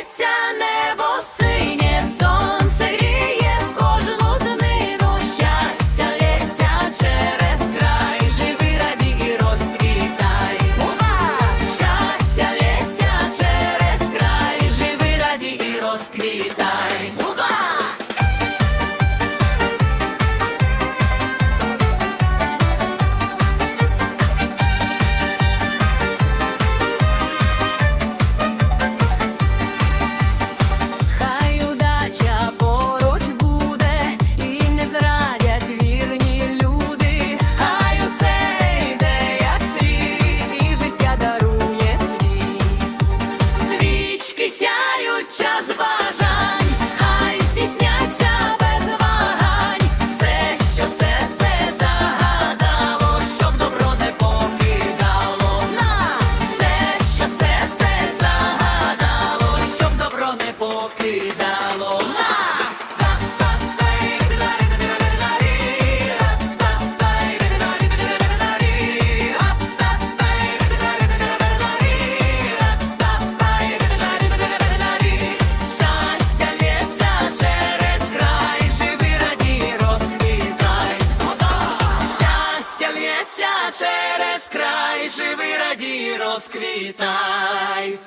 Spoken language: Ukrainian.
Сміється не край, живи, раді, розквітай.